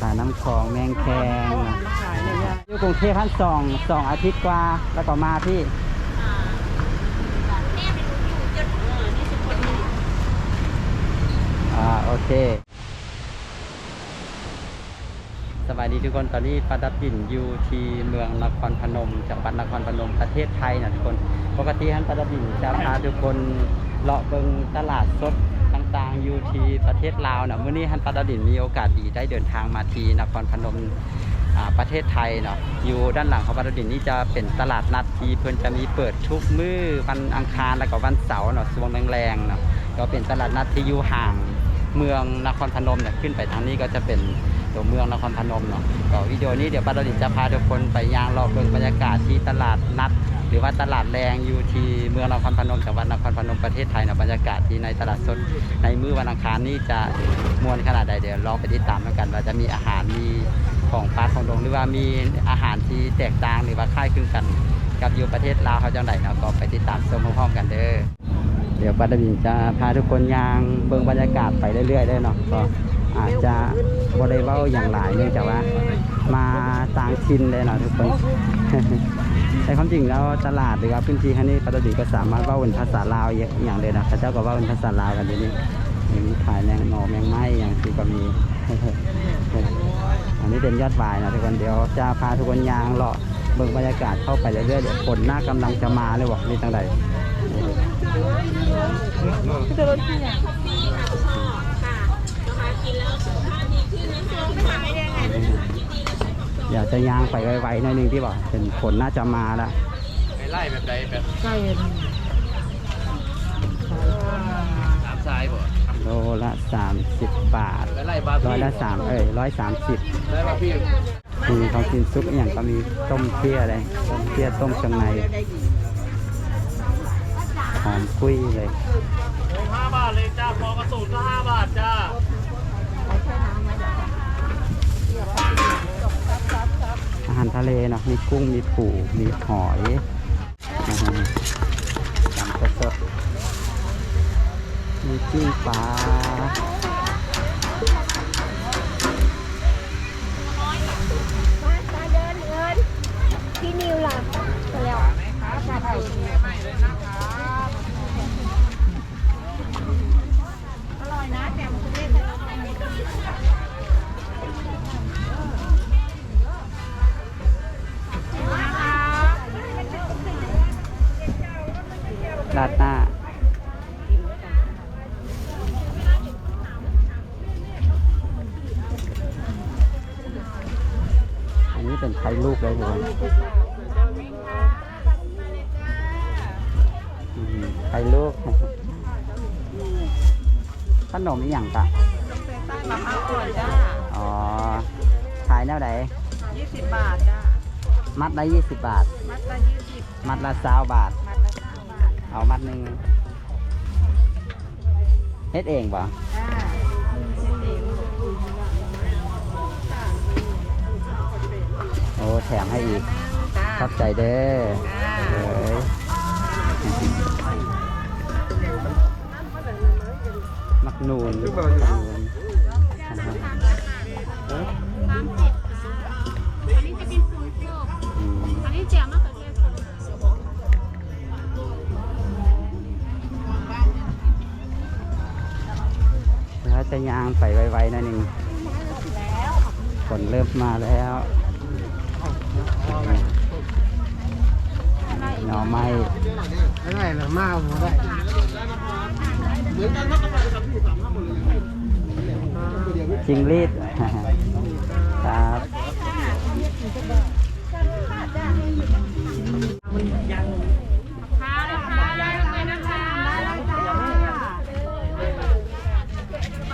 ขายน้ำของแมงแคงนะขายเนี่ยยากอยู่กรุงเทพพันสองสองอาทิตย์กว่าแล้วก็มาพี่อ่าโอเคสวัสดีทุกคนตอนนี้ปาดับบินอยู่ที่เมืองนครพนมจังหวัดนครพนมประเทศไทยนะทุกคน ปกติฮันปาดับบินจะพาทุกคนเลาะเบิงตลาดสด ต่างๆอยู่ที่ประเทศลาวเนาะเมื่อนี้ฮันปาดับบินมีโอกาสดีได้เดินทางมาที่นครพนมอ่าประเทศไทยเนาะอยู่ด้านหลังของปาดับบินนี่จะเป็นตลาดนัดที่เพิ่นจะมีเปิดทุกมื้อวันอังคารแล้วก็วันเสาร์เนาะช่วงแรงๆเนาะก็เป็นตลาดนัดที่อยู่ห่างเมืองนครพนมเนี่ยขึ้นไปทางนี้ก็จะเป็นตัวเมืองนครพนมเนาะก็วิดีโอนี้เดี๋ยวปาดดินจะพาทุกคนไปย่างรอบเบิ่งบรรยากาศที่ตลาดนัด หรือว่าตลาดแรงอยู่ที่เมืองนครพนมจังหวัดนครพนมประเทศไทยเนะบรรยากาศที่ในตลาดสดในมื้อวันอังคารนี้จะมวนขนาดใดเดี๋ยวลองไปติดตามกันว่าจะมีอาหารมีของปลาของดงหรือว่ามีอาหารที่แตกต่างหรือว่าคล้ายคลึงกัน กับอยู่ประเทศลาวเขาจังไดเนาะก็ไปติดตามชมพร้อมๆกันเด้อเดี๋ยวปัตตานีจะพาทุกคนย่างเบิ่งบรรยากาศไปเรื่อยๆได้เนาะก็อาจจะบ่ได้เว้าอย่างหลายเนื่องจากว่ามาต่างถิ่นเลยเนาะทุกคน แต่ความจริงแล้วตลาดหรือว่าพื้นที่แค่นี้ปัตตานีก็สามารถว้าเป็นภาษาลาวอย่างเลยนะเขาเจ้าก็ว้าเป็นภาษาลาวกันอยู่นี่มีขายแมงหนอแมงไม้อย่างที่ก็มีอันนี้เป็นยอดวายนะทุกคนเดี๋ยวจะพาทุกคนย่างเลาะเบิ่งบรรยากาศเข้าไปเรื่อยๆเดี๋ยวฝนหน้ากำลังจะมาเลยบอกนี่ตั้งใดจะรถที่เนี่ย อยากจะย่างไปไวๆหน่อยหนึงที่บอกเป็นฝนน่าจะมาแล้วไปไล่แบบใดแบบใกล้สามซ้ายบ่โลละ 30 บาทไปไล่บาร้อยละสามเอ้ยร้อยสามสิบไล่บาพี่มีของกินซุปอหย่างก็มีต้มเพี้ยอะไรต้มเพี้ยต้มเครื่องในหอมกุ้ยเลยห้าบาทเลยจ้าพอกระสุนก็ห้าบาทจ้าารทะเลเนาะมีกุ้งมีปูมีหอยนะฮะจำสดมีจิ้งปลาพี่นิวล่ะแล้วอร่อยนะแต่มันจะเล่นร ไข่ลูก ขนมอีหยังกะมะพร้าวอ่อนจ้าอ๋อ ขายแนวไหนยี่สิบบาทจ้า มัดละยี่สิบบาท มัดละยี่สิบมัดละสาวบาท มัดละสามบาทเอามัดหนึ่งเฮ็ดเองป่ะจ้าเส้นเองโอ้ แถมให้อีก จ้าขอบใจเด้อจ้า เอ้ย นูนนูนสามสิบอันนี้จะเป็นฟูโฟอืมอันนี้แจ่วมากกว่าเทศแล้วจะยางไปไวๆนั่นเองฝนเริ่มมาแล้วหน่อไม้ไม่ได้หรอมาหัวได้ จิงรีดครับค่ะนะคะเลยนะคะ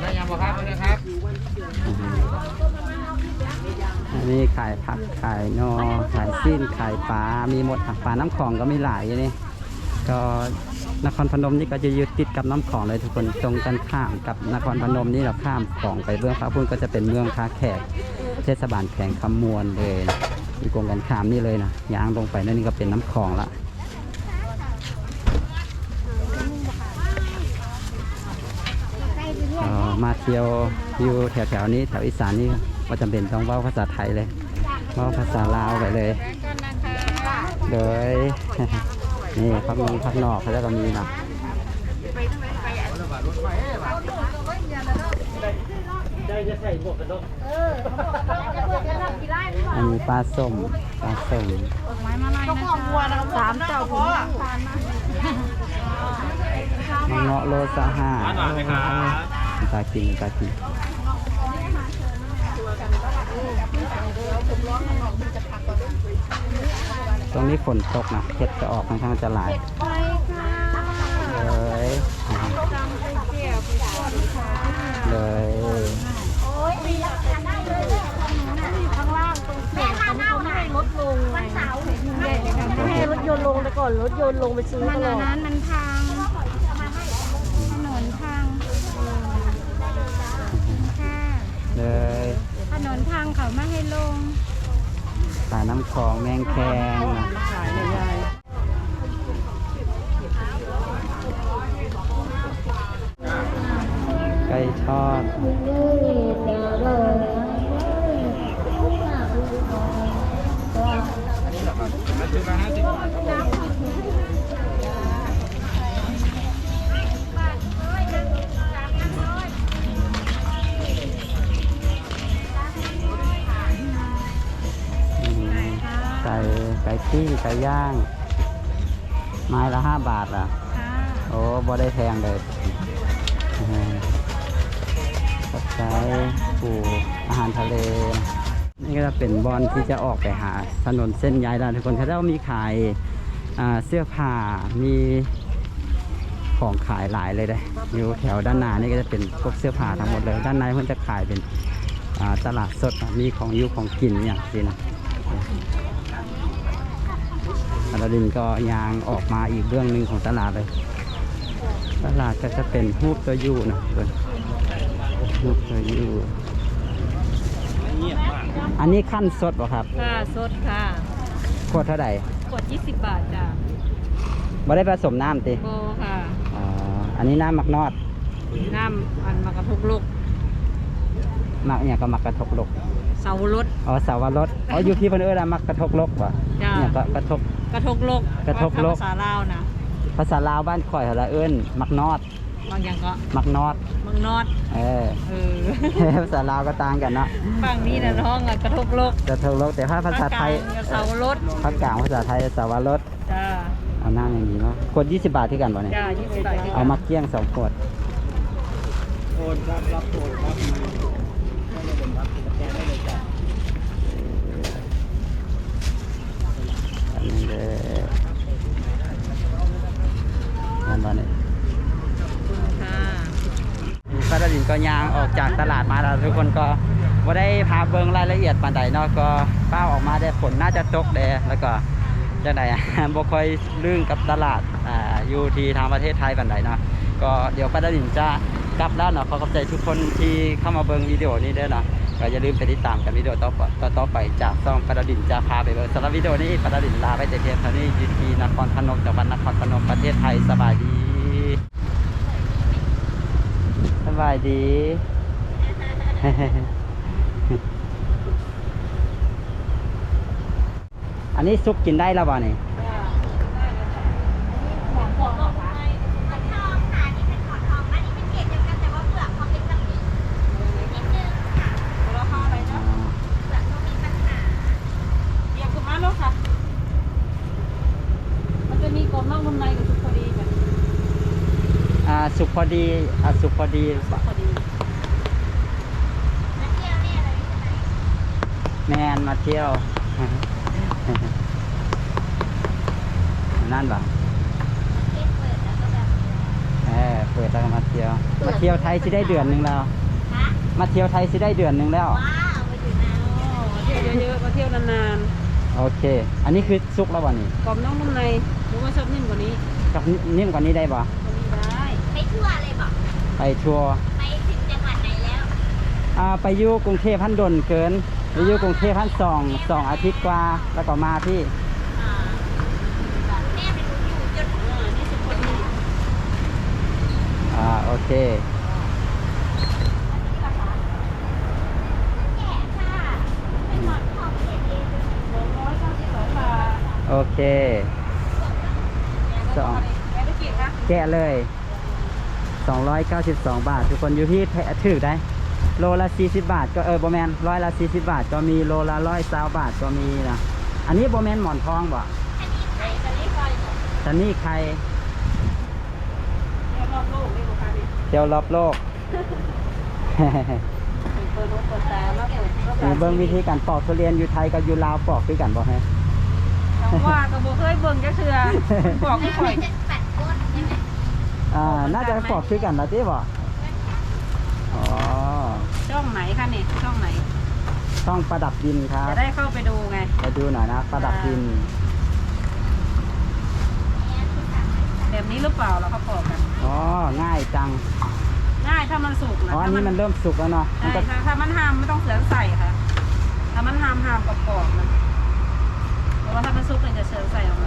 ได้ยังบ่ครับนะครับอันนี้ขายผักขายนอขายสิ้นขายปลา มีหมดอะปลาน้ำของก็มีหลายอยู่นี่ ก็นครพนมนี่ก็จะยึดติดกับน้ำของเลยทุกคนตรงกันข้ามกับนครพนมนี่เราข้ามของไปเบื้องพระพุ่นก็จะเป็นเมืองค้าแขก เทศบาลแข่งคำมวนเลยอยู่ตรงกันข้ามนี่เลยนะย่างลงไปนั่นนี่ก็เป็นน้ำคลองละมาเที่ยวอยู่แถวๆนี้แถวอีสานนี่ว่าจำเป็นต้องว้าภาษาไทยเลยว้าภาษาลาวไปเลย โดย นี่พักนงพักนอกเขาจะก็มีนะอันนี้ปลาส้มปลาส้มสามเจ้าผมมะเงาะโลสะห้าร้านหวานไหมครับตากินตากิน รงนี้ฝนตกนะเห็ดจะออกค่อนข้างจะหลายเลยเลยแม่ทานเน่าไหนรถลงวันเสาร์ไม่ให้รถยนต์ลงไปก่อนรถยนต์ลงไปซื้อมันตลอัอนดนั้นมันพังถนนพังค่ะเลยถนนพังเขาไม่ให้ลง ปลาน้ำคลองแมงแคงไก่ทอดอื ไก่ที่ไก่ย่าง ไม้ละห้าบาทอะค่ะโอ้บ่ได้แพงเลยอืมก็ใช้ปูอาหารทะเล นี่ก็จะเป็นบอลที่จะออกไปหาถนนเส้นใหญ่แล้วทุกคนเขาจะมีขายอ่าเสื้อผ้ามีของขายหลายเลยเลยอยู่แถวด้านหน้านี่ก็จะเป็นพวกเสื้อผ้าทั้งหมดเลย ด้านในเพิ่นจะขายเป็นอ่าตลาดสดมีของอยูของกินอย่างนี้นะอ ลาดินก็ยางออกมาอีกเรื่องหนึ่งของตลาดเลย ตลาดก็จะเป็นรูปตัวยูนะทุกคนรูปตัวยูอันนี้ขั้นสดป่ะครับ ค่ะสดค่ะขวดเท่าไหร่กด20 บาทจ้ะบ่ได้ผสมน้ำติโบค่ะ อ๋อ อันนี้น้ำมักนอด น้ำอันมากระทกลูกมักเนี่ยก็มักกระทกลกเสารถอ๋อสาวรสอ๋ออยู่ที่เพิ่นเอิ้นว่ามักกระทกลกว่ะจ้ะเนี่ยก็กระทก กระทกโลกกระทกโลก ภาษาลาวนะภาษาลาวบ้านข่อยเขาละเอิ้นมักนอด บางอย่างก็มักนอด มังนอดเออ เออ ภาษาลาวก็ต่างกันเนาะฝั่งนี้นะน้องอะกระทกโลกกระทกลกแต่ถ้าภาษาไทยภคกลงก็เสารถภาคกลางภาษาไทยสาวรสจ้าเอาน้ำอย่างนี้เนาะขวด20 บาทที่กันบ่เนี่ยจ้า20บาทเอามาเกี้ยงสองขวด โอนครับรับโอนครับ อันนี้เลยอันนี้ค่ะป้าดาดินก็ยางออกจากตลาดมาแล้วทุกคนก็ว่าได้พาเบิงรายละเอียดปานใดเนาะก็ป้าออกมาได้ผลน่าจะตกแดแล้วก็จังไดอะบ่ค่อยลื่นกับตลาดอ่าอยู่ที่ทางประเทศไทยปานใดเนาะก็เดี๋ยวป้าดาดินจะกลับแล้วเนาะขอขอบใจทุกคนที่เข้ามาเบิงวิดีโอนี้ด้วยเนาะ ก็อย่าลืมไปติดตามกันวิดีโอต่อไปต่อๆไปจากซ่องป้าดาดินจะพาไปเบิ่งสำหรับวิดีโอนี้ป้าดาดินลาไปแต่เพียงเท่านี้อยู่ที่นครพนมจังหวัดนครพนมประเทศไทยสบายดีสบายดีอันนี้ซุปกินได้แล้วบ่นี่อ๋อ เรียกคุณมาลูกค่ะ มันจะมีกรอบนอกนุ่มในกับสุกพอดีแบบ อ่า สุกพอดีอ่าสุกพอดี พอดีแมนมาเที่ยว นั่นบ่เออเปิดแล้วก็มาเที่ยว มาเที่ยวไทยสิได้เดือนหนึงแล้วมาเที่ยวไทยสิได้เดือนหนึงแล้วมาเที่ยวเยอะๆมาเที่ยวนานโอเค อันนี้คือซุกแล้วบ่นี่ๆกรอบนอกนุ่มในหรือว่าชอบนิ่มกว่านี้กับนิ่มกว่านี้ได้บ่กว่านี้ ไปทัวร์เลยบอกไปทัวร์ไปถึงจังหวัดไหนแล้วอ่าไปอยู่กรุงเทพพันดนเกินไปอยู่กรุงเทพพันสองสองอาทิตย์กว่าแล้วก็มาพี่อ่าโอเคโอเค สองแก่แกะเลย 292 บาท ทุกคนอยู่ที่ถือได้ โลละ 40 บาท ก็เออโบแมนร้อยละ 40 บาท ก็มีโลละร้อยสาบาทก็มีนะอันนี้โบแมนหมอนทองบ่อันนี้ใครเที่ยวรอบโลกนี่ลูกค้านี่เที่ยวรอบโลกเปิดรถเปิดตาแล้วเบิ้งวิธีการปอกทุเรียนอยู่ไทยกับอยู่ลาวปอกคือกันบ่ฮะเพราว่ากับโบเคยเบิ่งจะเชื่อบอกไม่ค่อย อ่า น่าจะปอกคือกันนะที่บ่อ๋อช่องไหนคะนี่ช่องไหน ช่องประดับดินครับ จะได้เข้าไปดูไง ไปดูหน่อยนะ ประดับดิน แบบนี้หรือเปล่าเราเขาบอกกัน อ๋อ ง่ายจัง ง่ายถ้ามันสุกนะอ๋ออันนี้มันเริ่มสุกแล้วเนาะมันใช่ก็ถ้าถ้ามันหามไม่ต้องเสือใส่ค่ะ ถ้ามันหามหามกรอบๆนะเพราะว่าถ้ามันสุกเนี่ยจะเสือใส่ออก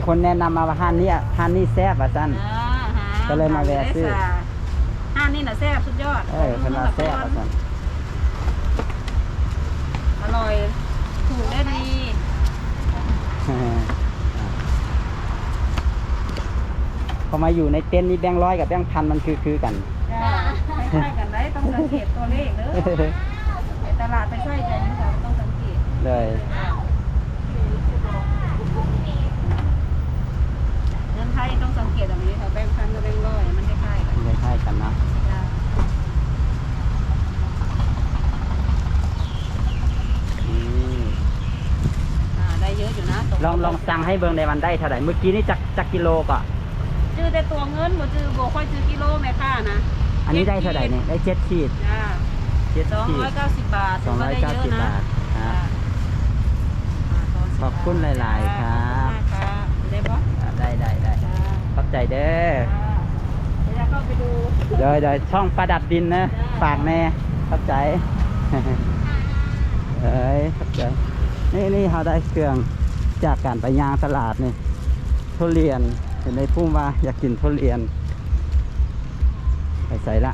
มาอ๋อมีคนแนะนำมาว่าห้านเนี้ห้านนี้แซ่บอะจันอ่าฮะก็เลยมาแวะซื้อ ห้านนี่น่ะแซ่บสุดยอดเออเพิ่นว่าแซ่บอะจันอร่อยถูกได้ดีพอมาอยู่ในเต็นท์นี้แบงค์ร้อยกับแบงค์พันมันคือคือกัน จ้าคล้ายๆกันได้ต้องสังเกตตัวเลขเด้อไปตลาดไปใส่ใจนี่ค่ะต้องสังเกตเลยเงิ นไทยต้องสังเกตแบบนี้ค่ะแบงค์พันกับแบงค์ร้อยมันคล้ายๆกันคล้ายๆกันเนาะจ้าอืมอ่าได้เยอะอยู่นะตกลองลองสั่งให้เบิ่งในวันได้เท่าไหร่เมื่อกี้นี่จักจักกิโลก็จื้อแต่ตัวเงินบ่จื้อบ่ค่อยจื้อกิโลแม่ค่านะอันนี้ได้เท่าไหร่เนี่ยได้เจ็ดขีดจ้าเจ็ดสองขีดร้อยเก้าสิบบาทสองร้อยเก้าสิบบาทครับขอบคุณหลาย ๆ ครับขอบคุณมากครับได้ปะ อ่าได้ได้ได้ จ้า ขอบ ใจเด้อเดี๋ยวจะเข้าไปดู เดี๋ยวเดี๋ยวช่องประดับดินนะจ้าฝากแน่ขอบใจเอ้ยขอบใจนี่นี่เขาได้เครื่องจากการไปย่างตลาดนี่ทุเรียนเห็นในพุ่มว่าอยากกินทุเรียนไปใส่ละ